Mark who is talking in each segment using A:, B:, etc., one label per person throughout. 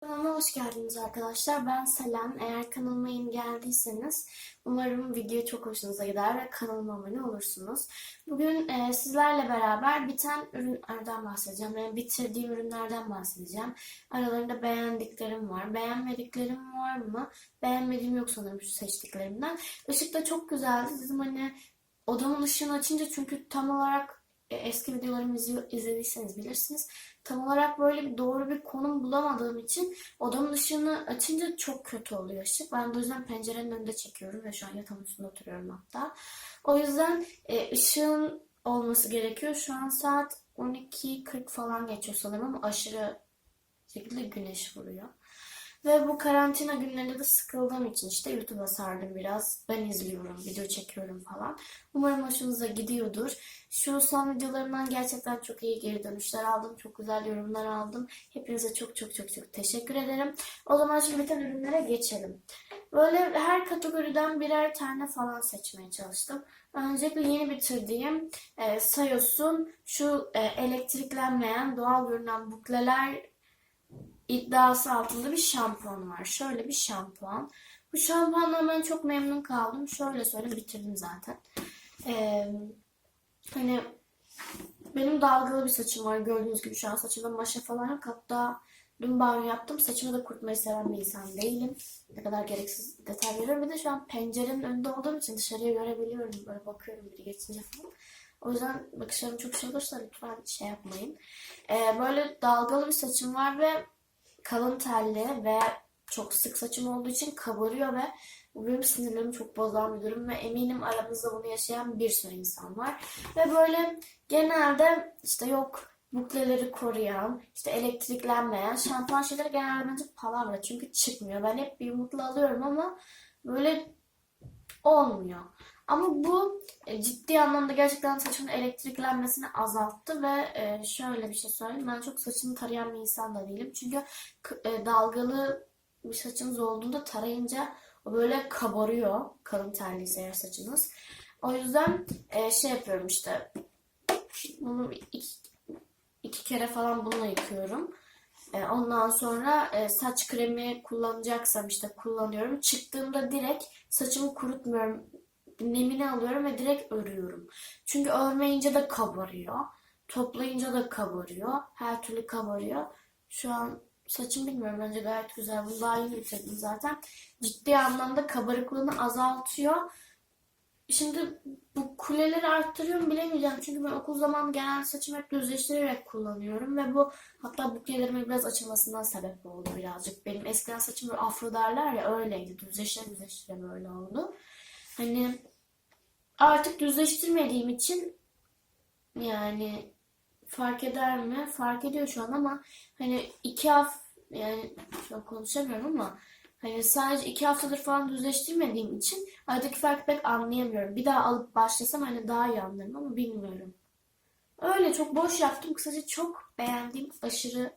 A: Kanalıma hoş geldiniz arkadaşlar. Ben Selen. Eğer kanalıma yeni geldiyseniz umarım video çok hoşunuza gider ve kanalıma abone olursunuz. Bugün e, sizlerle beraber biten ürünlerden bahsedeceğim. Yani bitirdiğim ürünlerden bahsedeceğim. Aralarında beğendiklerim var. Beğenmediklerim var mı? Beğenmediğim yok sanırım şu seçtiklerimden. Işık da çok güzeldi. Dedim hani odamın ışığını açınca çünkü tam olarak eski videolarımı izlediyseniz bilirsiniz. Tam olarak böyle bir doğru bir konum bulamadığım için odamın ışığını açınca çok kötü oluyor ışık. Ben de o yüzden pencerenin önünde çekiyorum ve şu an yatağın üstünde oturuyorum hatta. O yüzden e, ışığın olması gerekiyor. Şu an saat 12.40 falan geçiyor sanırım ama aşırı şekilde güneş vuruyor. Ve bu karantina günlerinde de sıkıldığım için işte YouTube'a sardım biraz. Ben izliyorum, video çekiyorum falan. Umarım hoşunuza gidiyordur. Şu son videolarımdan gerçekten çok iyi geri dönüşler aldım. Çok güzel yorumlar aldım. Hepinize çok çok çok çok teşekkür ederim. O zaman şimdi biten ürünlere geçelim. Böyle her kategoriden birer tane falan seçmeye çalıştım. Öncelikle yeni bitirdiğim e, Sayos'un şu e, elektriklenmeyen doğal görünen bukleler iddiası altında bir şampuan var. Şöyle bir şampuan. Bu şampuandan ben çok memnun kaldım. Şöyle söyleyeyim bitirdim zaten. Ee, hani benim dalgalı bir saçım var. Gördüğünüz gibi şu an saçımda maşa falan yok. Hatta dün banyo yaptım. Saçımı da kurutmayı seven bir insan değilim. Ne kadar gereksiz detay veriyorum. Bir de şu an pencerenin önünde olduğum için dışarıya görebiliyorum. Böyle bakıyorum biri geçince falan. O yüzden bakışlarım çok şey olursa lütfen şey yapmayın. Ee, böyle dalgalı bir saçım var ve kalın telli ve çok sık saçım olduğu için kabarıyor ve bu benim sinirlerimi çok bozan bir durum ve eminim aramızda bunu yaşayan bir sürü insan var. Ve böyle genelde işte yok bukleleri koruyan, işte elektriklenmeyen şampuan şeyleri genelde bence palavra çünkü çıkmıyor. Ben hep bir yumurtla alıyorum ama böyle olmuyor. Ama bu e, ciddi anlamda gerçekten saçımın elektriklenmesini azalttı ve e, şöyle bir şey söyleyeyim. Ben çok saçımı tarayan bir insan da değilim. Çünkü e, dalgalı bir saçınız olduğunda tarayınca o böyle kabarıyor. Kalın terliyse eğer saçınız. O yüzden şey yapıyorum işte. Bunu iki, iki kere falan bununla yıkıyorum. Ondan sonra saç kremi kullanacaksam işte kullanıyorum. Çıktığımda direkt saçımı kurutmuyorum. Nemini alıyorum ve direkt örüyorum. Çünkü örmeyince de kabarıyor. Toplayınca da kabarıyor. Her türlü kabarıyor. Şu an saçım bilmiyorum bence gayet güzel. Bunu daha yeni bitirdim zaten. Ciddi anlamda kabarıklığını azaltıyor. Şimdi bu kuleleri arttırıyor mu bilemeyeceğim. Çünkü ben okul zamanı genelde saçımı hep düzleştirerek kullanıyorum. Ve bu hatta buklelerimin biraz açılmasından sebep oldu birazcık. Benim eskiden saçım böyle afro derler ya öyleydi. Düzleştire düzleştire böyle oldu. Hani artık düzleştirmediğim için yani fark eder mi? Fark ediyor şu an ama hani iki hafta yani şu an konuşamıyorum ama hani sadece iki haftadır falan düzleştirmediğim için aradaki farkı pek anlayamıyorum. Bir daha alıp başlasam hani daha iyi anlarım ama bilmiyorum. Öyle çok boş yaptım. Kısaca çok beğendiğim aşırı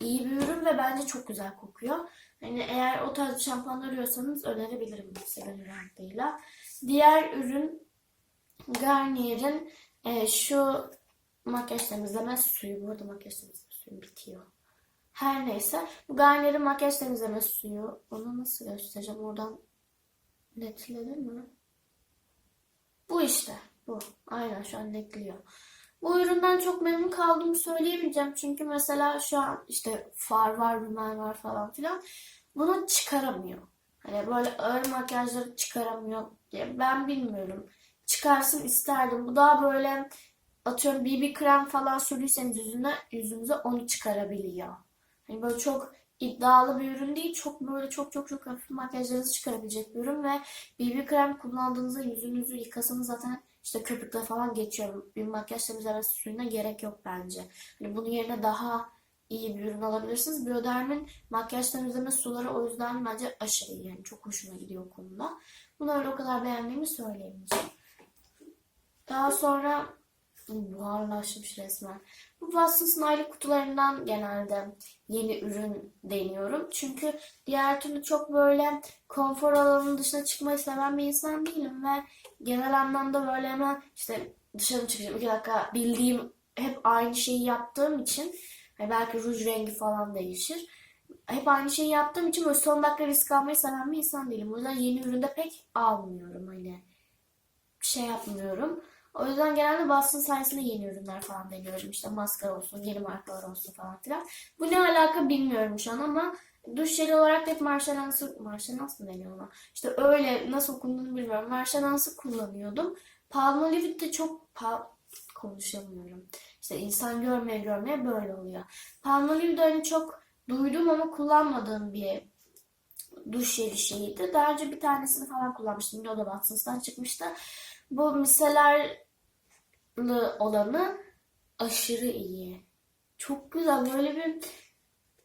A: iyi bir ürün ve bence çok güzel kokuyor. Hani eğer o tarz bir şampuan arıyorsanız önerebilirim gönül rahatlığıyla. Diğer ürün Garnier'in e, şu makyaj temizleme suyu. Bu arada makyaj temizleme suyu bitiyor. Her neyse. Bu Garnier'in makyaj temizleme suyu. Onu nasıl göstereceğim? Oradan netlenir mi? Bu işte. Bu. Aynen şu an netliyor. Bu üründen çok memnun kaldığımı söyleyemeyeceğim. Çünkü mesela şu an işte far var, rümen var falan filan. Bunu çıkaramıyor. Hani böyle ağır makyajları çıkaramıyor diye. Ben bilmiyorum. Çıkarsın isterdim. Bu daha böyle atıyorum BB krem falan sürdüyseniz yüzüne, yüzünüze onu çıkarabiliyor. Hani böyle çok iddialı bir ürün değil. Çok böyle çok çok çok hafif makyajlarınızı çıkarabilecek bir ürün ve BB krem kullandığınızda yüzünüzü yıkasanız zaten işte köpükle falan geçiyor. Bir makyaj temizlemesi suyuna gerek yok bence. Hani bunun yerine daha iyi bir ürün alabilirsiniz. Bioderm'in makyaj temizleme suları o yüzden bence aşırı iyi. Yani çok hoşuma gidiyor o konuda. Öyle o kadar beğendiğimi söyleyemeyeceğim. Daha sonra buharlaşmış resmen. Bu Watsons'ın aylık kutularından genelde yeni ürün deniyorum. Çünkü diğer türlü çok böyle konfor alanının dışına çıkmayı seven bir insan değilim ve genel anlamda böyle hemen işte dışarı çıkacağım iki dakika bildiğim hep aynı şeyi yaptığım için hani belki ruj rengi falan değişir. hep aynı şeyi yaptığım için böyle son dakika risk almayı seven bir insan değilim. O yüzden yeni üründe pek almıyorum hani. Şey yapmıyorum. O yüzden genelde Boston sayesinde yeni ürünler falan deniyorum. İşte maskara olsun, yeni markalar olsun falan filan. Bu ne alaka bilmiyorum şu an ama duş jeli olarak hep Marshallens'ı, Marshallens mı deniyor ona? İşte öyle nasıl okunduğunu bilmiyorum. Marshallens'ı kullanıyordum. Palmolive de çok pa konuşamıyorum. İşte insan görmeye görmeye böyle oluyor. Palmolive de hani çok duydum ama kullanmadığım bir duş jeli şeyiydi. Daha önce bir tanesini falan kullanmıştım. O da Watsons'tan çıkmıştı. Bu miselarlı olanı aşırı iyi. Çok güzel. Böyle bir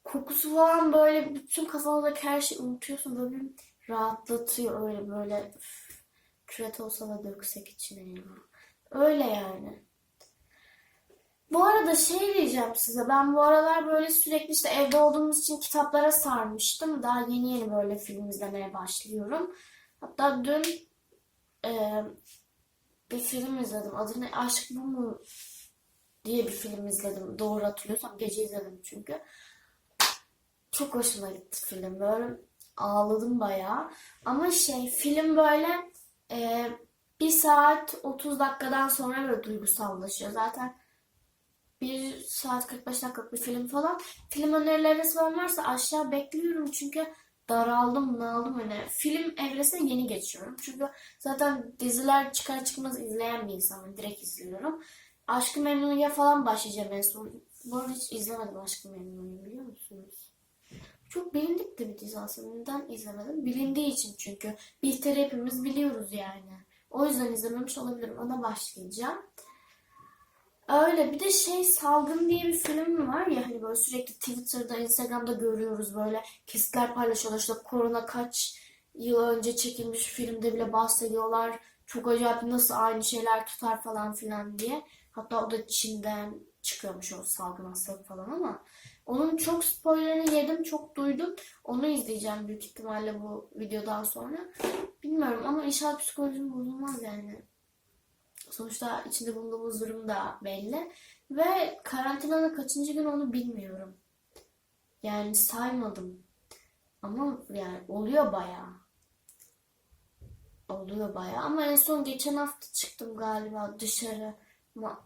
A: kokusu falan böyle bütün kafandaki her şeyi unutuyorsun. Böyle bir rahatlatıyor öyle böyle. Üf, küret olsa da döksek içine. Öyle yani. Bu arada şey diyeceğim size. Ben bu aralar böyle sürekli işte evde olduğumuz için kitaplara sarmıştım. Daha yeni yeni böyle film izlemeye başlıyorum. Hatta dün e, bir film izledim. Adı ne? Aşk Bu mu? diye bir film izledim. Doğru hatırlıyorsam gece izledim çünkü. Çok hoşuma gitti film. Böyle ağladım bayağı. Ama şey film böyle e, bir saat 30 dakikadan sonra böyle duygusallaşıyor. Zaten bir saat 45 dakikalık bir film falan. Film önerileriniz falan varsa aşağı bekliyorum çünkü daraldım, bunaldım hani. Film evresine yeni geçiyorum. Çünkü zaten diziler çıkar çıkmaz izleyen bir insanım. Direkt izliyorum. Aşk-ı Memnu'ya falan başlayacağım en son. Bu arada hiç izlemedim Aşk-ı Memnu'yu biliyor musunuz? Çok bilindik de bir dizi aslında. Neden izlemedim? Bilindiği için çünkü. Bihter'i hepimiz biliyoruz yani. O yüzden izlememiş olabilirim. Ona başlayacağım. Öyle bir de şey Salgın diye bir film var ya hani böyle sürekli Twitter'da, Instagram'da görüyoruz böyle kesitler paylaşıyorlar işte korona kaç yıl önce çekilmiş filmde bile bahsediyorlar. Çok acayip nasıl aynı şeyler tutar falan filan diye. Hatta o da Çin'den çıkıyormuş o salgın hastalık falan ama onun çok spoilerini yedim, çok duydum. Onu izleyeceğim büyük ihtimalle bu videodan sonra. Bilmiyorum ama inşallah psikolojim bozulmaz yani. Sonuçta içinde bulunduğumuz durum da belli. Ve karantinanın kaçıncı gün onu bilmiyorum. Yani saymadım. Ama yani oluyor bayağı. Oluyor bayağı. Ama en son geçen hafta çıktım galiba dışarı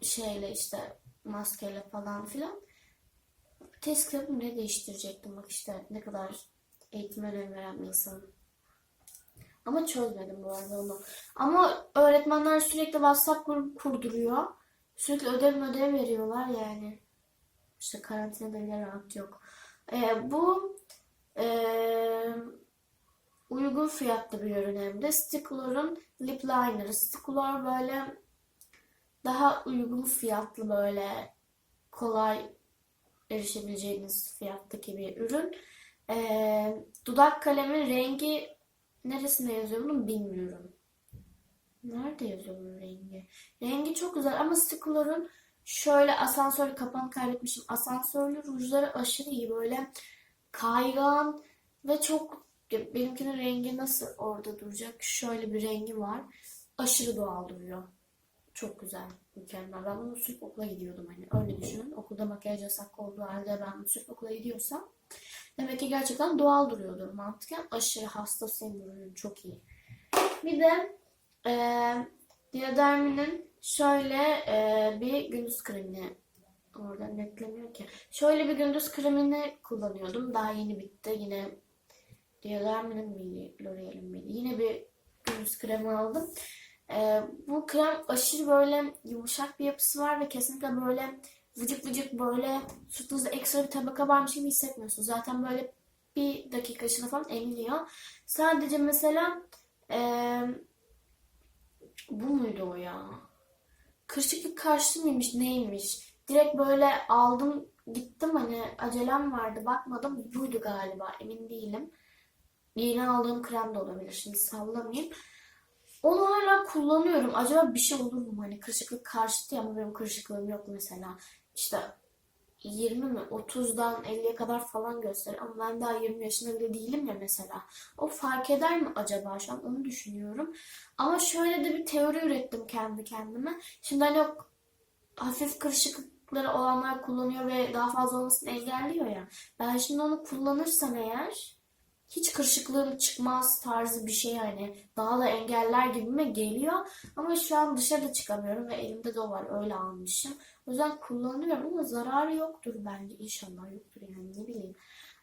A: şeyle işte maskeyle falan filan. Test kitabımı ne değiştirecektim bak işte ne kadar eğitime önem veren bir insanım. Ama çözmedim bu arada onu. Ama öğretmenler sürekli WhatsApp grubu kurduruyor. Sürekli ödev ödev veriyorlar yani. İşte karantinada bile rahat yok. Ee, bu ee, uygun fiyatlı bir ürün hem de. Sticklor'un lip liner'ı. Stickler böyle daha uygun fiyatlı böyle kolay erişebileceğiniz fiyattaki bir ürün. Ee, dudak kalemi rengi neresinde yazıyor bunu bilmiyorum. Nerede yazıyor bunun rengi? Rengi çok güzel ama Stickler'ın şöyle asansör kapağını kaybetmişim. Asansörlü rujları aşırı iyi böyle kaygan ve çok benimkinin rengi nasıl orada duracak? Şöyle bir rengi var. Aşırı doğal duruyor. Çok güzel, mükemmel. Ben bunu sürüp okula gidiyordum hani öyle düşünün. Okulda makyaj yasak olduğu halde ben sürüp okula gidiyorsam demek ki gerçekten doğal duruyordur mantıken. Aşırı hastasıyım ürünün çok iyi. Bir de e, Diadermi'nin şöyle e, bir gündüz kremini orada netlemiyor ki. Şöyle bir gündüz kremini kullanıyordum. Daha yeni bitti. Yine Diadermi'nin miydi? L'Oreal'in miydi? Yine bir gündüz kremi aldım. Ee, bu krem aşırı böyle yumuşak bir yapısı var ve kesinlikle böyle vıcık vıcık böyle sırtınızda ekstra bir tabaka varmış gibi hissetmiyorsunuz. Zaten böyle bir dakika içinde falan emiliyor. Sadece mesela ee, bu muydu o ya? Kırışıklık karşıtı mıymış neymiş? Direkt böyle aldım gittim hani acelem vardı bakmadım buydu galiba emin değilim. Yeni aldığım krem de olabilir şimdi sallamayayım. Onu hala kullanıyorum. Acaba bir şey olur mu? Hani kırışıklık karşıtı ama benim kırışıklığım yok mesela. İşte 20 mi 30'dan 50'ye kadar falan gösteriyor. Ama ben daha 20 yaşında bile değilim ya mesela. O fark eder mi acaba şu an onu düşünüyorum. Ama şöyle de bir teori ürettim kendi kendime. Şimdi hani o hafif kırışıklık karışıklıkları olanlar kullanıyor ve daha fazla olmasını engelliyor ya. Ben şimdi onu kullanırsam eğer hiç kırışıklığım çıkmaz tarzı bir şey yani. Daha da engeller gibime geliyor. Ama şu an dışarıda çıkamıyorum ve elimde de var. Öyle almışım. O yüzden kullanıyorum ama zararı yoktur bence. İnşallah yoktur yani ne bileyim.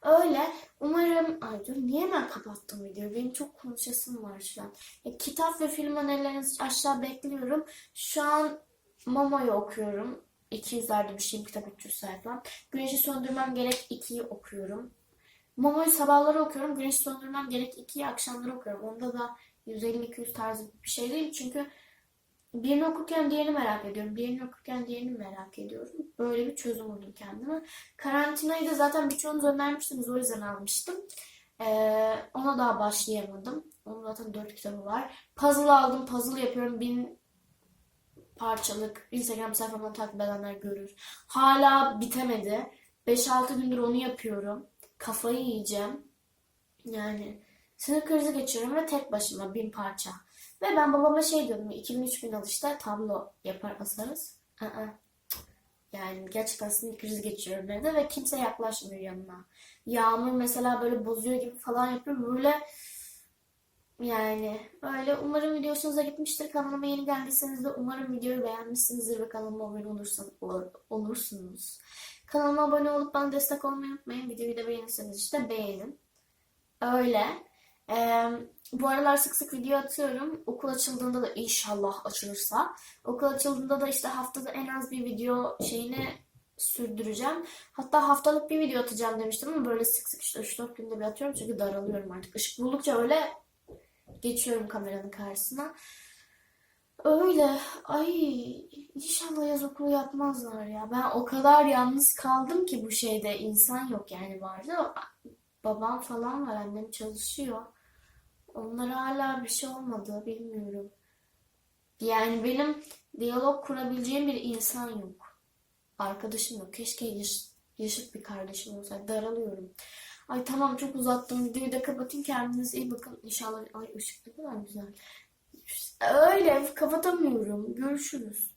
A: Öyle. Umarım... Ay dur niye hemen kapattım videoyu? Benim çok konuşasım var şu an. E, kitap ve film önerilerinizi aşağı bekliyorum. Şu an Momo'yu okuyorum. 200'lerde bir şeyim kitap 300 sayfa. Güneşi söndürmem gerek 2'yi okuyorum. Momo'yu sabahları okuyorum. Güneşi söndürmem gerek 2'yi akşamları okuyorum. Onda da 150-200 tarzı bir şey değil. Çünkü birini okurken diğerini merak ediyorum. Diğerini okurken diğerini merak ediyorum. Böyle bir çözüm buldum kendime. Karantinayı da zaten birçoğunuz önermiştiniz. O yüzden almıştım. Ee, ona daha başlayamadım. Onun zaten 4 kitabı var. Puzzle aldım. Puzzle yapıyorum. Bin parçalık. Instagram sayfamdan takip edenler görür. Hala bitemedi. 5-6 gündür onu yapıyorum. Kafayı yiyeceğim. Yani sinir krizi geçiriyorum ve tek başıma bin parça. Ve ben babama şey diyordum. 2000-3000 alışta tablo yapar asarız. Aa, yani gerçekten sinir krizi geçiriyorum evde ve kimse yaklaşmıyor yanına. Yağmur mesela böyle bozuyor gibi falan yapıyor. Böyle yani öyle. Umarım video hoşunuza gitmiştir. Kanalıma yeni geldiyseniz de umarım videoyu beğenmişsinizdir ve kanalıma abone olursanız, ol- olursunuz. Kanalıma abone olup bana destek olmayı unutmayın. Videoyu da beğenirseniz işte beğenin. Öyle. Ee, bu aralar sık sık video atıyorum. Okul açıldığında da inşallah açılırsa. Okul açıldığında da işte haftada en az bir video şeyini sürdüreceğim. Hatta haftalık bir video atacağım demiştim ama böyle sık sık işte 3-4 günde bir atıyorum çünkü daralıyorum artık. Işık buldukça öyle geçiyorum kameranın karşısına. Öyle. Ay inşallah yaz okulu yapmazlar ya. Ben o kadar yalnız kaldım ki bu şeyde insan yok yani vardı. Babam falan var, annem çalışıyor. Onlara hala bir şey olmadı, bilmiyorum. Yani benim diyalog kurabileceğim bir insan yok. Arkadaşım yok. Keşke yaş yaşıt bir kardeşim olsaydı. Daralıyorum. Ay tamam çok uzattım. Videoyu da kapatayım. Kendinize iyi bakın. İnşallah. Ay ışık ne güzel. Öyle kapatamıyorum. Görüşürüz.